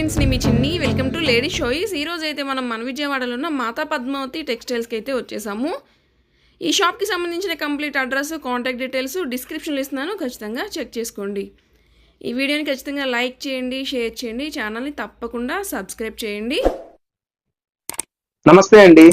ఫ్రెండ్స్ని మీ చిన్ని welcome to lady షోయిస్ ఈ రోజు అయితే మనం మన విజయవాడలో ఉన్న మాతా పద్మావతి టెక్స్టైల్స్కి అయితే వచ్చేసాము. ఈ షాప్కి సంబంధించిన కంప్లీట్ అడ్రస్ కాంటాక్ట్ డీటెయిల్స్ డిస్క్రిప్షన్లో ఇస్తున్నాను. ఖచ్చితంగా చెక్ చేసుకోండి. ఈ వీడియోని ఖచ్చితంగా లైక్ చేయండి షేర్ చేయండి ఛానల్ని తప్పకుండా సబ్స్క్రైబ్ చేయండి. నమస్తే అండి.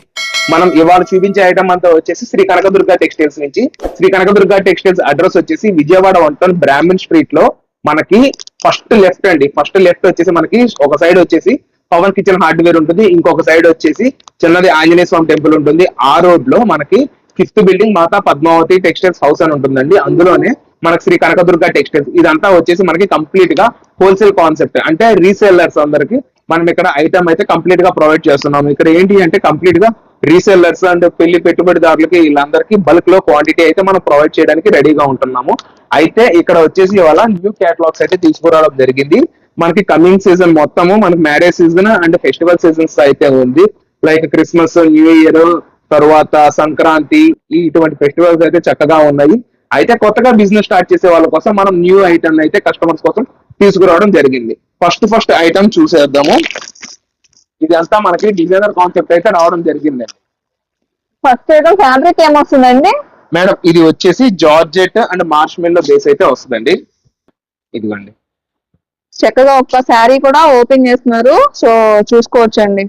మనం ఇవాళ చూపించే ఐటమ్ అంతా వచ్చేసి శ్రీ కనకదుర్గ టెక్స్టైల్స్ నుంచి. శ్రీ కనకదుర్గ టెక్స్టైల్స్ అడ్రస్ వచ్చేసి విజయవాడ వన్ టౌన్ బ్రాహ్మణ్ స్ట్రీట్లో మనకి ఫస్ట్ లెఫ్ట్ అండి. ఫస్ట్ లెఫ్ట్ వచ్చేసి మనకి ఒక సైడ్ వచ్చేసి పవన్ కిచెన్ హార్డ్వేర్ ఉంటుంది. ఇంకొక సైడ్ వచ్చేసి చిన్నది ఆంజనేయ స్వామి టెంపుల్ ఉంటుంది. ఆ రోడ్లో మనకి fifth building Mata Padmavati textiles house అని ఉంటుందండి. అందులోనే మనకి శ్రీ కనకదుర్గ టెక్స్టైల్స్. ఇదంతా వచ్చేసి మనకి కంప్లీట్గా హోల్సేల్ కాన్సెప్ట్. అంటే రీసేలర్స్ అందరికి మనం ఇక్కడ ఐటమ్ అయితే కంప్లీట్గా ప్రొవైడ్ చేస్తున్నాము. ఇక్కడ ఏంటి అంటే కంప్లీట్గా రీసెల్లర్స్ అండ్ పెళ్ళి పెట్టుబడిదారులకి వీళ్ళందరికీ బల్క్లో క్వాంటిటీ అయితే మనం ప్రొవైడ్ చేయడానికి రెడీగా ఉంటున్నాము. అయితే ఇక్కడ వచ్చేసి ఇవాళ న్యూ క్యాటలాగ్స్ అయితే తీసుకురావడం జరిగింది. మనకి కమింగ్ సీజన్ మొత్తము మనకి marriage season and festival seasons అయితే ఉంది. లైక్ క్రిస్మస్ న్యూ ఇయర్ తర్వాత సంక్రాంతి ఇటువంటి ఫెస్టివల్స్ అయితే చక్కగా ఉన్నాయి. అయితే కొత్తగా బిజినెస్ స్టార్ట్ చేసే వాళ్ళ కోసం మనం న్యూ ఐటమ్ అయితే కస్టమర్స్ కోసం తీసుకురావడం జరిగింది. ఫస్ట్ ఫస్ట్ ఐటమ్ చూసేద్దాము. ఇదంతా మనకి డిజైనర్ కాన్సెప్ట్ అయితే రావడం జరిగిందండి ఫస్ట్ ఐటమ్ ఫ్యాబ్రిక్ ఏమొస్తుందండి మేడం ఇది వచ్చేసి జార్జెట్ అండ్ మార్ష్మెల్లో బేస్ అయితే వస్తుందండి. ఇదిగోండి. చక్కగా ఒక్క శారీ కూడా ఓపెన్ చేస్తున్నారు. సో చూసుకోవచ్చండి.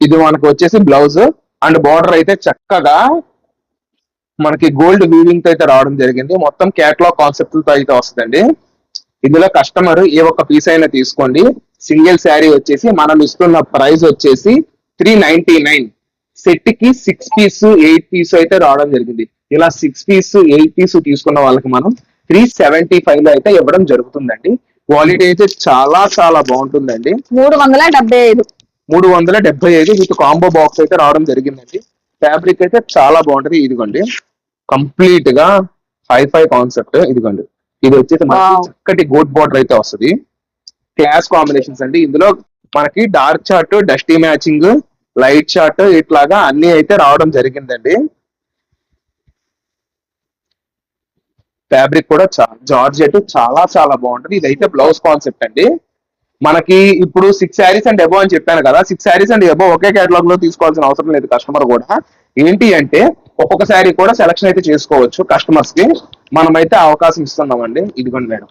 ఇది మనకు వచ్చేసి బ్లౌజ్ అండ్ బార్డర్ అయితే చక్కగా మనకి గోల్డ్ వీవింగ్తో అయితే రావడం జరిగింది. మొత్తం కేటలాగ్ కాన్సెప్ట్తో అయితే వస్తుందండి. ఇందులో కస్టమర్ ఏ ఒక్క పీస్ అయినా తీసుకోండి. సింగిల్ శారీ వచ్చేసి మనం ఇస్తున్న ప్రైస్ వచ్చేసి త్రీ నైన్టీ నైన్ సెట్కి సిక్స్ పీస్ ఎయిట్ పీస్ అయితే రావడం జరిగింది. ఇలా సిక్స్ పీస్ ఎయిట్ పీస్ తీసుకున్న వాళ్ళకి మనం త్రీ సెవెంటీ ఫైవ్లో అయితే ఇవ్వడం జరుగుతుందండి. క్వాలిటీ అయితే చాలా చాలా బాగుంటుందండి. మూడు వందల డెబ్బై ఐదు. మూడు వందల డెబ్బై ఐదు విత్ కాంబో బాక్స్ అయితే రావడం జరిగిందండి. ఫ్యాబ్రిక్ అయితే చాలా బాగుంటది. ఇదిగోండి. కంప్లీట్గా హై ఫై కాన్సెప్ట్ ఇదిగోండి. ఇది వచ్చేసి మనకి. చక్కటి గోట్ బార్డర్ అయితే వస్తుంది. క్లాస్ కాంబినేషన్స్ అండి. ఇందులో మనకి dark chart dusty matching light chart ఇట్లాగా అన్ని అయితే రావడం జరిగిందండి. ఫ్యాబ్రిక్ కూడా జార్జెట్ చాలా చాలా బాగుంటది. ఇదైతే బ్లౌజ్ కాన్సెప్ట్ అండి. మనకి ఇప్పుడు సిక్స్ శారీస్ అండ్ ఎబో అని చెప్పాను కదా. సిక్స్ శారీస్ అండ్ ఎబో ఒకే కేటలాగ్లో తీసుకోవాల్సిన అవసరం లేదు కస్టమర్ కూడా. ఏంటి అంటే ఒక్కొక్క శారీ కూడా సెలక్షన్ అయితే చేసుకోవచ్చు కస్టమర్స్కి. మనమైతే అవకాశం ఇస్తున్నామండి. ఇదిగోండి మేడం.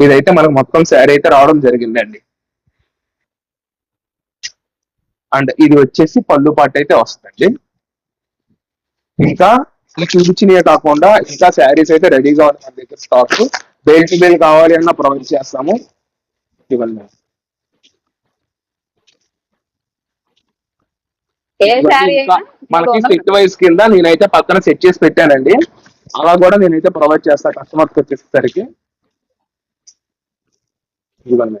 ఇదైతే మనకు మొత్తం శారీ అయితే రావడం జరిగిందండి. అండ్ ఇది వచ్చేసి పళ్ళు పాటు అయితే వస్తుందండి. ఇంకా ఇది చూపించినవే కాకుండా ఇంకా శారీస్ అయితే రెడీగా ఉన్నాయి మన దగ్గర స్టాక్ బేల్ టు బేల్ కావాలి అన్న ప్రొవైడ్ చేస్తాము. ఇవ్వండి ఏ శారీ ఇంకా మనకి సెట్ వైజ్ కింద నేనైతే పక్కన సెట్ చేసి పెట్టానండి. అలా కూడా నేనైతే ప్రొవైడ్ చేస్తా కస్టమర్స్ వచ్చేసరికి. ఇవ్వండి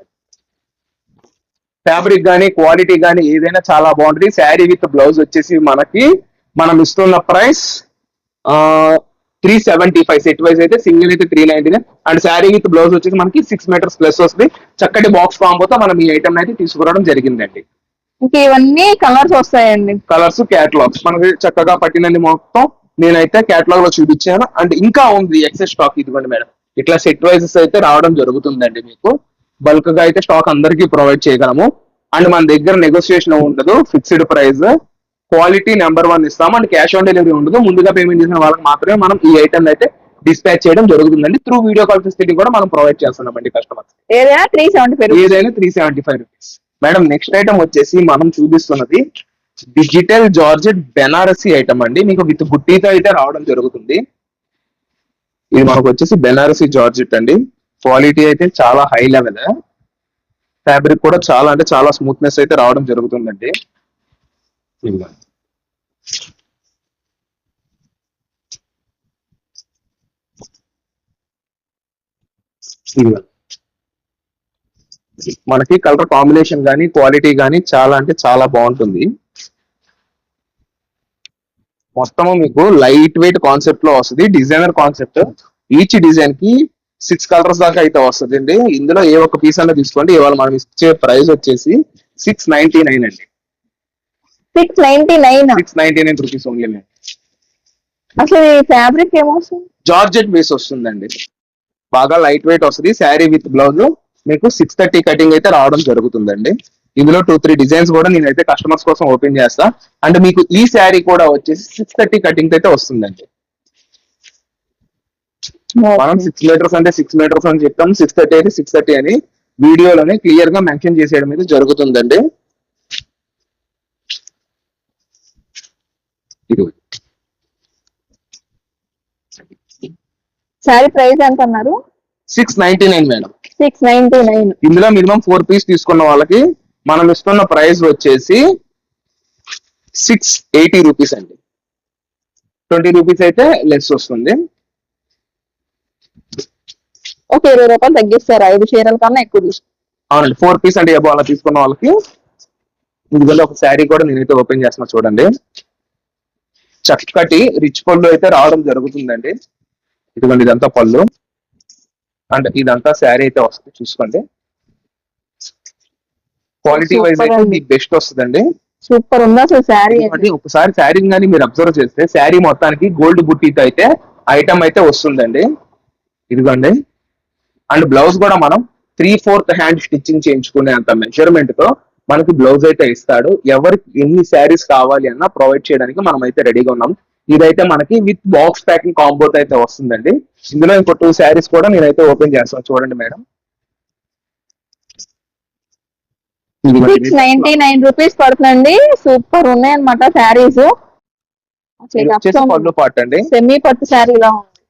ఫ్యాబ్రిక్ కానీ క్వాలిటీ కానీ ఏదైనా చాలా బాగుంటుంది. శారీ విత్ బ్లౌజ్ వచ్చేసి మనకి మనం ఇస్తున్న price three seventy five set wise అయితే సింగిల్ అయితే three ninety nine and sari with blouse వచ్చేసి మనకి సిక్స్ మీటర్స్ ప్లస్ వస్తుంది. చక్కటి బాక్స్ కాంబోతో మనం ఈ ఐటమ్ అయితే తీసుకురావడం జరిగిందండి. ఇంకా ఇవన్నీ కలర్స్ వస్తాయండి. కలర్స్ క్యాటలాగ్స్ మనకి చక్కగా పట్టినన్ని మొత్తం నేనైతే క్యాటలాగ్లో చూపించాను. అండ్ ఇంకా ఉంది ఎక్సెస్ స్టాక్ ఇదిగోండి మేడం. ఇట్లా సెట్ వైజెస్ అయితే రావడం జరుగుతుందండి మీకు. బల్క్గా అయితే స్టాక్ అందరికీ ప్రొవైడ్ చేయగలము. అండ్ మన దగ్గర నెగోసియేషన్ ఉండదు fixed price quality number one ఇస్తాము. అండ్ క్యాష్ ఆన్ డెలివరీ ఉండదు. ముందుగా పేమెంట్ చేసిన వాళ్ళకి మాత్రమే మనం ఈ ఐటమ్ అయితే డిస్పాచ్ చేయడం జరుగుతుందండి. త్రూ వీడియో కాల్ ఫెసిలిటీ కూడా మనం ప్రొవైడ్ చేస్తున్నామండి కస్టమర్స్ ఏదైనా త్రీ సెవెంటీ ఫైవ్ ఏదైనా three seventy five rupees madam next item వచ్చేసి మనం చూపిస్తున్నది డిజిటల్ జార్జెట్ బెనారసీ ఐటమ్ అండి. మీకు విత్ బుట్టీతో అయితే రావడం జరుగుతుంది. ఇది మనకు వచ్చేసి బెనారసీ జార్జెట్ అండి. క్వాలిటీ అయితే చాలా హై లెవెల్ ఫ్యాబ్రిక్ కూడా చాలా అంటే చాలా స్మూత్నెస్ అయితే రావడం జరుగుతుందండి. ఇదిగో. మనకి కలర్ కాంబినేషన్ కానీ క్వాలిటీ కానీ చాలా అంటే చాలా బాగుంటుంది. మొత్తము మీకు లైట్ వెయిట్ కాన్సెప్ట్లో వస్తుంది. Designer concept. ఈచ్ డిజైన్కి సిక్స్ కలర్స్ దాకా అయితే వస్తుంది అండి ఇందులో ఏ ఒక్క పీస్ అన్న తీసుకోండి. ఇవాళ మనం ఇచ్చే ప్రైస్ వచ్చేసి సిక్స్ నైన్టీ నైన్ అండి. Six ninety nine six ninety nine rupees only అసలు ఈ ఫ్యాబ్రిక్ ఏమొస్తుంది? జార్జెట్ బేస్ వస్తుందండి. బాగా లైట్ వెయిట్ వస్తుంది. శారీ విత్ బ్లౌజ్ మీకు సిక్స్ థర్టీ కటింగ్ అయితే రావడం జరుగుతుందండి. ఇందులో టూ త్రీ డిజైన్స్ కూడా నేనైతే కస్టమర్స్ కోసం ఓపెన్ చేస్తా. అండ్ మీకు ఈ శారీ కూడా వచ్చేసి సిక్స్ థర్టీ కటింగ్ అయితే వస్తుందండి. మనం సిక్స్ మీటర్స్ అంటే సిక్స్ మీటర్స్ అని చెప్తాం. సిక్స్ థర్టీ అయితే సిక్స్ థర్టీ అని వీడియోలోనే క్లియర్గా మెన్షన్ చేసేయడం అయితే జరుగుతుందండి. శారీ ప్రైస్ ఎంత అన్నారు? Six ninety nine madam six ninety nine ఇందులో మినిమం ఫోర్ పీస్ తీసుకున్న వాళ్ళకి మనం ఇస్తున్న ప్రైస్ వచ్చేసి సిక్స్ ఎయిటీ రూపీస్ అండి. ట్వంటీ రూపీస్ అయితే లెస్ వస్తుంది. ఒక ఇరవై రూపాయలు తగ్గిస్తారు. ఐదు చీరల కన్నా ఎక్కువ అవునండి ఫోర్ పీస్ అంటే అలా తీసుకున్న వాళ్ళకి ఇందులో ఒక శారీ కూడా నేనైతే ఓపెన్ చేస్తున్నా చూడండి. చక్కటి రిచ్ పళ్ళు అయితే రావడం జరుగుతుందండి. ఇదిగోండి ఇదంతా పళ్ళు. అండ్ ఇదంతా శారీ అయితే వస్తుంది చూసుకోండి. క్వాలిటీ వైజ్ అయితే. మీకు బెస్ట్ వస్తుందండి. సూపర్ ఉంది అసలు శారీ ఇదిగోండి, ఒకసారి శారీ కానీ మీరు అబ్జర్వ్ చేస్తే శారీ మొత్తానికి గోల్డ్ బుట్టీతో అయితే ఐటమ్ అయితే వస్తుందండి. ఇదిగోండి. అండ్ బ్లౌజ్ కూడా మనం త్రీ ఫోర్త్ హ్యాండ్ స్టిచ్చింగ్ చేయించుకునే అంత మెజర్మెంట్తో మనకి బ్లౌజ్ అయితే ఇస్తాడు. ఎవరికి ఎన్ని శారీస్ కావాలి అన్నా ప్రొవైడ్ చేయడానికి మనం అయితే రెడీగా ఉన్నాం. ఇదైతే మనకి విత్ బాక్స్ ప్యాకింగ్ కాంబో అయితే వస్తుందండి. ఇందులో ఇంకో టూ శారీస్ కూడా నేనైతే ఓపెన్ చేస్తాను. చూడండి madam. Six ninety nine rupees పడుతుందండి. సూపర్ ఉన్నాయి అనమాట శారీస్. పళ్ళు పాట అండి. సెమీ పట్టు శారీ ఇలా ఉంది.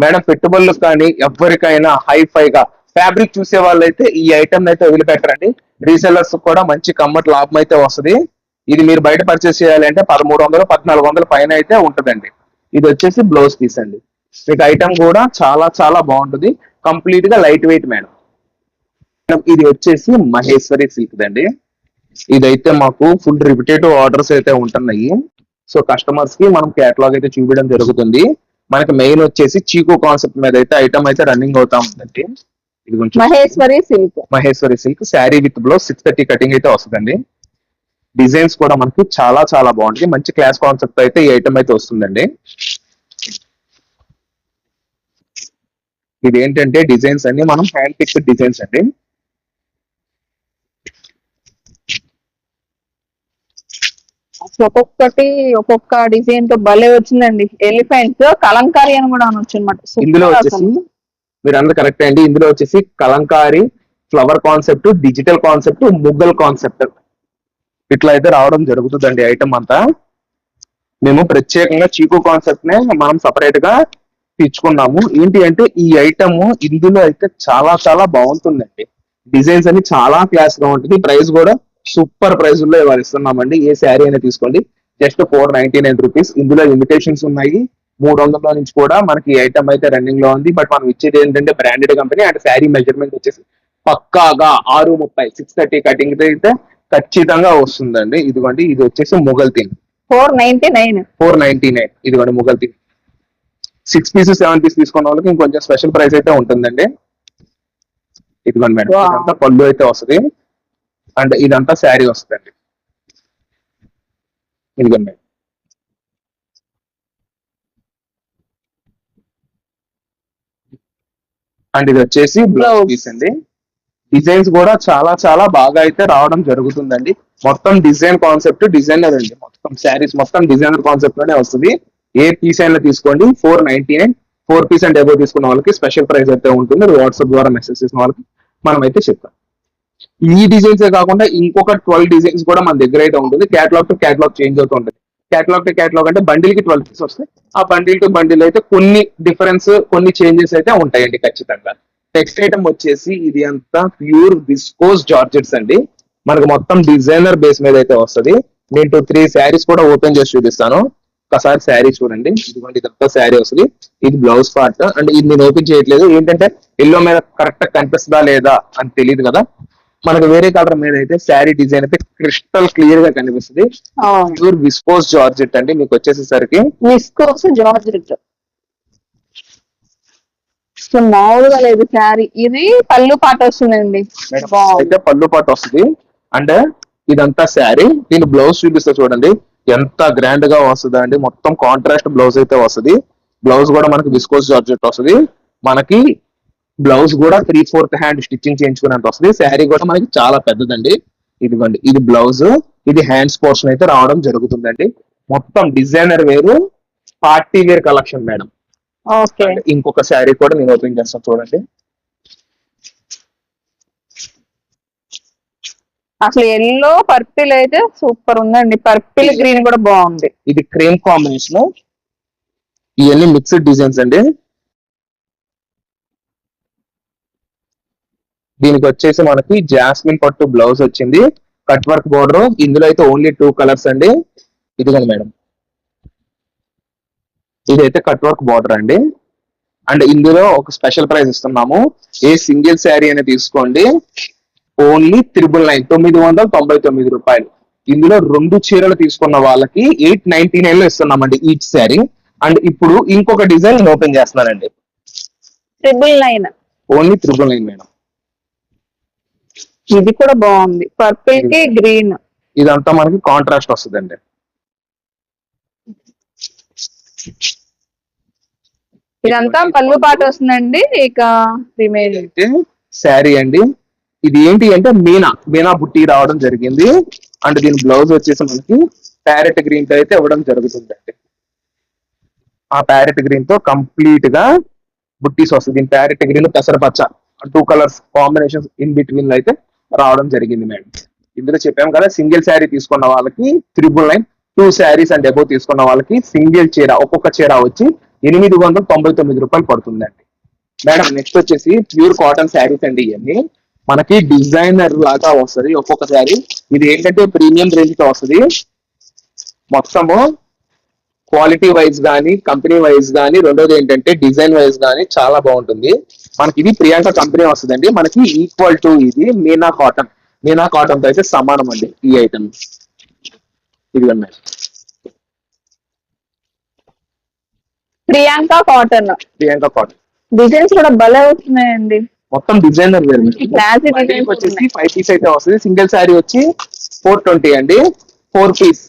మేడం పెట్టుబడులకు కానీ ఎవరికైనా హై ఫై గా ఫ్యాబ్రిక్ చూసే వాళ్ళైతే ఈ ఐటమ్ అయితే వదిలిపెట్టరండి. రీసెల్లర్స్ కూడా మంచి కమ్మటి లాభం అయితే వస్తుంది. ఇది మీరు బయట పర్చేస్ చేయాలి అంటే పదమూడు వందలు పద్నాలుగు వందల పైన అయితే ఉంటుందండి. ఇది వచ్చేసి బ్లౌజ్ పీస్ అండి. మీకు ఐటమ్ కూడా చాలా చాలా బాగుంటుంది. కంప్లీట్గా లైట్ వెయిట్ మేడం ఇది వచ్చేసి మహేశ్వరి సిల్క్ అండి ఇదైతే మాకు ఫుల్ రిపిటేటివ్ ఆర్డర్స్ అయితే ఉంటున్నాయి. సో కస్టమర్స్కి మనం కేటలాగ్ అయితే చూపించడం జరుగుతుంది. మనకి మెయిన్ వచ్చేసి చీకో కాన్సెప్ట్ మీద అయితే ఐటమ్ అయితే రన్నింగ్ అవుతా ఉందండి. ఇది కొంచెం Maheshwari silk Maheshwari silk sari with blouse six thirty cutting అయితే వస్తుందండి. డిజైన్స్ కూడా మనకి చాలా చాలా బాగుంటుంది మంచి క్లాస్ కాన్సెప్ట్ అయితే ఈ ఐటమ్ అయితే వస్తుందండి. ఇది ఏంటంటే డిజైన్స్ అన్ని మనం హ్యాండ్ పిక్డ్ డిజైన్స్ అండి. ఒక్కొక్కటి ఒక్కొక్క డిజైన్తో భలే వచ్చిందండి. ఎలిఫెంట్స్ కలంకారీ అని కూడా అనొచ్చు అనమాట ఇందులో వచ్చేసి మీరు అందరూ కరెక్ట్ అండి. ఇందులో వచ్చేసి Kalamkari flower concept digital concept Mughal concept. ఇట్లా అయితే రావడం జరుగుతుందండి ఐటమ్ అంతా. మేము ప్రత్యేకంగా చీకు కాన్సెప్ట్ నే మనం సపరేట్గా తెచ్చుకున్నాము ఏంటి అంటే ఈ ఐటమ్ ఇందులో అయితే చాలా చాలా బాగుంటుందండి. డిజైన్స్ అన్ని చాలా క్లాస్గా ఉంటుంది. ప్రైస్ కూడా సూపర్ ప్రైస్లో ఇవాళ ఇస్తున్నామండి ఏ శారీ అయినా తీసుకోండి. Just four ninety nine rupees ఇందులో లిమిటేషన్స్ ఉన్నాయి. మూడు వందల నుంచి కూడా మనకి ఐటమ్ అయితే రన్నింగ్లో ఉంది. బట్ మనం ఇచ్చేది ఏంటంటే branded company and sari measurement వచ్చేసి పక్కాగా ఆరు ముప్పై సిక్స్ థర్టీ కటింగ్ అయితే ఖచ్చితంగా వస్తుందండి. ఇదిగోండి ఇది వచ్చేసి ముగల్ తీన్ four ninety nine. Four ninety nine. ఇదిగోండి ముగల్ తీన్ సిక్స్ పీస్ సెవెన్ పీస్ తీసుకున్న వాళ్ళకి ఇంకొంచెం స్పెషల్ ప్రైస్ అయితే ఉంటుందండి. ఇదిగోండి మేడం. ఇదంతా పళ్ళు అయితే వస్తుంది. అండ్ ఇదంతా శారీ వస్తుందండి. ఇదిగోండి మేడం. అండ్ ఇది వచ్చేసి బ్లౌజ్. పీస్ అండి. డిజైన్స్ కూడా చాలా చాలా బాగా అయితే రావడం జరుగుతుందండి. మొత్తం డిజైన్ కాన్సెప్ట్ డిజైనర్ అండి. మొత్తం శారీస్ మొత్తం డిజైనర్ కాన్సెప్ట్లోనే వస్తుంది. ఏ పీస్ అయినా తీసుకోండి. Four ninety nine four piece and above తీసుకున్న వాళ్ళకి స్పెషల్ ప్రైస్ అయితే ఉంటుంది. వాట్సాప్ ద్వారా మెసేజ్ చేసిన వాళ్ళకి మనం అయితే చెప్తాం. ఈ డిజైన్స్ కాకుండా ఇంకొక ట్వెల్వ్ డిజైన్స్ కూడా మన దగ్గర అయితే ఉంటుంది. క్యాటలాగ్ టు క్యాటలాగ్ చేంజ్ అవుతూ ఉంటుంది. క్యాటలాగ్ టు క్యాటలాగ్ అంటే బండిల్కి ట్వెల్వ్ పీస్ వస్తాయి. ఆ బండిల్ టు బండిల్ అయితే కొన్ని డిఫరెన్స్ కొన్ని చేంజెస్ అయితే ఉంటాయండి ఖచ్చితంగా. నెక్స్ట్ ఐటమ్ వచ్చేసి ఇది అంతా ప్యూర్ విస్కోస్ జార్జెట్స్ అండి. మనకు మొత్తం డిజైనర్ బేస్ మీద అయితే వస్తది. నేను టూ త్రీ శారీస్ కూడా ఓపెన్ చేసి చూపిస్తాను. ఒకసారి శారీ చూడండి. ఇదిగోండి ఇదంతా శారీ వస్తుంది. ఇది బ్లౌజ్ పార్ట్ అండ్ ఇది నేను ఓపెన్ చేయట్లేదు. ఏంటంటే ఎల్లో మీద కరెక్ట్ కనిపిస్తుందా లేదా అని తెలియదు కదా. మనకు వేరే కలర్ మీద అయితే శారీ డిజైన్ అయితే క్రిస్టల్ క్లియర్గా కనిపిస్తుంది. ప్యూర్ విస్కోస్ జార్జెట్ అండి. మీకు వచ్చేసేసరికి విస్కోస్ జార్జెట్ మామూలుగా లేదు శారీ. ఇది పళ్ళు పాట వస్తుందండి. అయితే పళ్ళు పాటు వస్తుంది. అండ్ ఇదంతా శారీ. దీని బ్లౌజ్ చూపిస్తా చూడండి. ఎంత గ్రాండ్గా వస్తుంది అండి. మొత్తం కాంట్రాస్ట్ బ్లౌజ్ అయితే వస్తుంది. బ్లౌజ్ కూడా మనకి విస్కోస్ జార్జెట్ వస్తుంది. మనకి బ్లౌజ్ కూడా త్రీ ఫోర్త్ హ్యాండ్ స్టిచ్చింగ్ చేయించుకునేంత వస్తుంది. శారీ కూడా మనకి చాలా పెద్దదండి. ఇదిగోండి. ఇది బ్లౌజ్. ఇది హ్యాండ్స్ పోర్షన్ అయితే రావడం జరుగుతుందండి. మొత్తం డిజైనర్ వేరు. పార్టీ వేర్ కలెక్షన్ మేడం ఇంకొక శారీ కూడా నేను ఓపెన్ చేస్తాను చూడండి. అసలు ఎల్లో పర్పిల్ అయితే సూపర్ ఉందండి. పర్పిల్ గ్రీన్ కూడా బాగుంది. ఇది క్రీమ్ కాంబినేషన్. ఇవన్నీ మిక్స్డ్ డిజైన్స్ అండి. దీనికి వచ్చేసి మనకి జాస్మిన్ పట్టు బ్లౌజ్ వచ్చింది. Cut work border. ఇందులో అయితే ఓన్లీ టూ కలర్స్ అండి. ఇదిగోండి మేడం. ఇదైతే కట్ వర్క్ బోర్డర్ అండి. అండ్ ఇందులో ఒక స్పెషల్ ప్రైస్ ఇస్తున్నాము. ఏ సింగిల్ శారీ అనేది తీసుకోండి. ఓన్లీ త్రిబుల్ నైన్ తొమ్మిది వందల తొంభై తొమ్మిది రూపాయలు. ఇందులో రెండు చీరలు తీసుకున్న వాళ్ళకి ఎయిట్ నైన్టీ నైన్లో ఇస్తున్నామండి ఈచ్ శారీ. అండ్ ఇప్పుడు ఇంకొక డిజైన్ ఓపెన్ చేస్తున్నానండి. Triple nine. Only triple nine madam. ఇది కూడా బాగుంది. పర్పిల్కి గ్రీన్. ఇదంతా మనకి కాంట్రాస్ట్ వస్తుందండి. ఇదంతా పళ్ళు పాట వస్తుందండి ఇక రిమైనింగ్ శారీ అండి. ఇది ఏంటి అంటే మీనా మీనా బుట్టి రావడం జరిగింది. అండ్ దీని బ్లౌజ్ వచ్చేసి మనకి ప్యారెట్ గ్రీన్తో అయితే ఇవ్వడం జరుగుతుందండి. ఆ ప్యారెట్ గ్రీన్తో కంప్లీట్గా బుట్టీస్ వస్తుంది దీని parrot green పెసరపచ్చ two colours combination in between అయితే రావడం జరిగింది మేడం. ఇందులో చెప్పాం కదా సింగిల్ శారీ తీసుకున్న వాళ్ళకి triple nine two saris and above తీసుకున్న వాళ్ళకి సింగిల్ చీర ఒక్కొక్క చీర వచ్చి ఎనిమిది వందల తొంభై తొమ్మిది రూపాయలు పడుతుందండి. మేడం నెక్స్ట్ వచ్చేసి ప్యూర్ కాటన్ శారీస్ అండి ఇవన్నీ మనకి డిజైనర్ లాగా వస్తుంది ఒక్కొక్క శారీ ఇది ఏంటంటే ప్రీమియం రేంజ్తో వస్తుంది. మొత్తము క్వాలిటీ వైజ్ కానీ కంపెనీ వైజ్ కానీ రెండోది ఏంటంటే డిజైన్ వైజ్ కానీ చాలా బాగుంటుంది. మనకి ఇది ప్రియాంక కంపెనీ వస్తుందండి. మనకి ఈక్వల్ టు ఇది మీనా కాటన్ మీనా కాటన్తో అయితే సమానం అండి ఈ ఐటమ్ ఇది madam Priyanka cotton. Priyanka cotton. Designs కూడా భలే వస్తున్నాయండి మొత్తం డిజైనర్ వేరు బండిల్కి వచ్చేసి ఫైవ్ పీస్ అయితే వస్తుంది. సింగిల్ శారీ వచ్చి ఫోర్ ట్వంటీ అండి. Four piece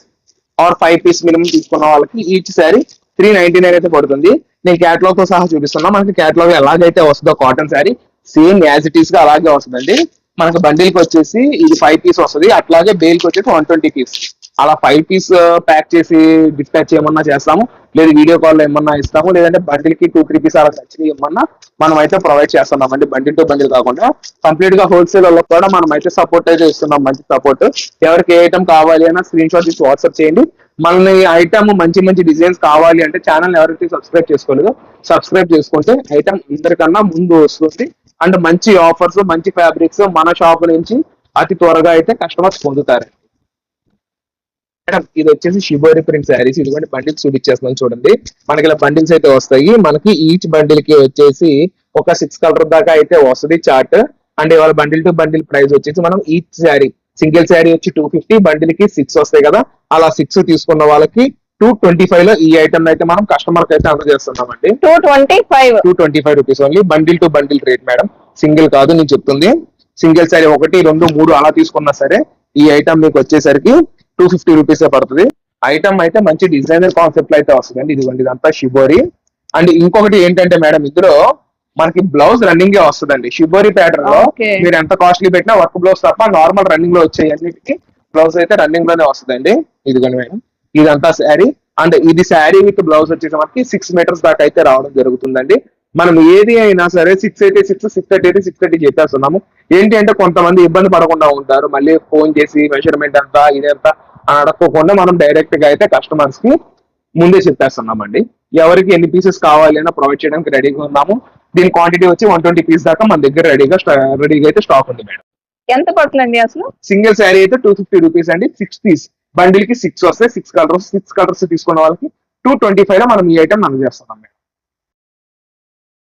or five piece minimum తీసుకున్న వాళ్ళకి each sari three ninety nine అయితే పడుతుంది. నేను క్యాటలాగ్తో సహా చూపిస్తున్నా. మనకి క్యాటలాగ్ ఎలాగైతే వస్తుందో cotton sari same as it ఈస్గా అలాగే వస్తుందండి. మనకి బండిల్కి వచ్చేసి ఇది ఫైవ్ పీస్ వస్తుంది. అట్లాగే బేల్కి వచ్చేసి వన్ ట్వంటీ పీస్ అలా ఫైవ్ పీస్ ప్యాక్ చేసి డిస్పాచ్ చేయమన్నా చేస్తాము? లేదు వీడియో కాల్లో ఏమన్నా ఇస్తాము? లేదంటే బండిల్కి టూ త్రీ పీస్ అలా ఖర్చు ఇవ్వమన్నా మనం అయితే ప్రొవైడ్ చేస్తున్నాం అండి బండిల్ టు బండిల్ కాకుండా కంప్లీట్గా హోల్సేల్ వాళ్ళకి కూడా మనం అయితే సపోర్ట్ అయితే ఇస్తున్నాం మంచి సపోర్ట్ ఎవరికి ఏ ఐటమ్ కావాలి అన్నా స్క్రీన్ షాట్ తీసి వాట్సాప్ చేయండి. మన ఐటమ్ మంచి మంచి డిజైన్స్ కావాలి అంటే ఛానల్ ఎవరైతే సబ్స్క్రైబ్ చేసుకోలేదో సబ్స్క్రైబ్ చేసుకుంటే ఐటమ్ అందరికన్నా ముందు వస్తుంది. అండ్ మంచి ఆఫర్స్ మంచి ఫ్యాబ్రిక్స్ మన షాప్ నుంచి అతి త్వరగా అయితే కస్టమర్స్ పొందుతారు. మేడం ఇది వచ్చేసి షిబోరి ప్రింట్ శారీస్ ఇదిగోండి బండిల్స్ చూపించేస్తున్నాను చూడండి. మనకి ఇలా బండిల్స్ అయితే వస్తాయి. మనకి ఈచ్ బండిల్కి వచ్చేసి ఒక సిక్స్ కలర్ దాకా అయితే వస్తుంది చార్ట్ అండ్ ఇవాళ బండిల్ టు బండిల్ ప్రైస్ వచ్చేసి మనం ఈచ్ శారీ సింగిల్ శారీ వచ్చి టూ ఫిఫ్టీ బండిల్కి సిక్స్ వస్తాయి కదా. అలా సిక్స్ తీసుకున్న వాళ్ళకి టూ ట్వంటీ ఫైవ్లో ఈ ఐటమ్ అయితే మనం కస్టమర్కి అయితే అందజేస్తున్నామండి. Two twenty five two twenty five rupees only bundle to bundle rate madam. Single కాదు నేను చెప్తుంది. సింగిల్ సారీ ఒకటి రెండు మూడు అలా తీసుకున్నా సరే ఈ ఐటమ్ మీకు వచ్చేసరికి టూ ఫిఫ్టీ రూపీస్ పడుతుంది. ఐటమ్ అయితే మంచి డిజైనర్ కాన్సెప్ట్లో అయితే వస్తుందండి. ఇదిగోండి ఇదంతా షిబోరి అండ్ ఇంకొకటి ఏంటంటే మేడం ఇందులో మనకి బ్లౌజ్ రన్నింగ్ వస్తుందండి. షిబోరి ప్యాటర్న్లో. మీరు ఎంత కాస్ట్లీ పెట్టినా వర్క్ బ్లౌజ్ తప్ప నార్మల్ రన్నింగ్లో వచ్చే అన్నిటికి బ్లౌజ్ అయితే రన్నింగ్లోనే వస్తుందండి. ఇదిగోండి మేడం ఇదంతా శారీ అండ్ ఇది శారీ విత్ బ్లౌజ్ వచ్చేసి మనకి సిక్స్ మీటర్స్ దాకా అయితే రావడం జరుగుతుందండి. మనం ఏది అయినా సరే సిక్స్ అయితే సిక్స్ సిక్స్ థర్టీ అయితే సిక్స్ థర్టీ చెప్పేస్తున్నాము ఏంటి అంటే కొంతమంది ఇబ్బంది పడకుండా ఉంటారు. మళ్ళీ ఫోన్ చేసి మెజర్మెంట్ అంతా ఇదంతా అని అడగకుండా మనం డైరెక్ట్గా అయితే కస్టమర్స్కి ముందే చెప్పేస్తున్నామండి. ఎవరికి ఎన్ని పీసెస్ కావాలి అయినా ప్రొవైడ్ చేయడానికి రెడీగా ఉన్నాము. దీని క్వాంటిటీ వచ్చి వన్ ట్వంటీ పీస్ దాకా మన దగ్గర రెడీగా రెడీగా అయితే స్టాక్ ఉంది మేడం. ఎంత పడుతుందండి అసలు? సింగిల్ శారీ అయితే టూ ఫిఫ్టీ రూపీస్ అండి. సిక్స్ పీస్ బండిల్కి సిక్స్ వస్తాయి. సిక్స్ కలర్స్ సిక్స్ కలర్స్ తీసుకున్న వాళ్ళకి టూ ట్వంటీ ఫైవ్లో మనం ఈ ఐటమ్ అందజేస్తున్నాం మేడం.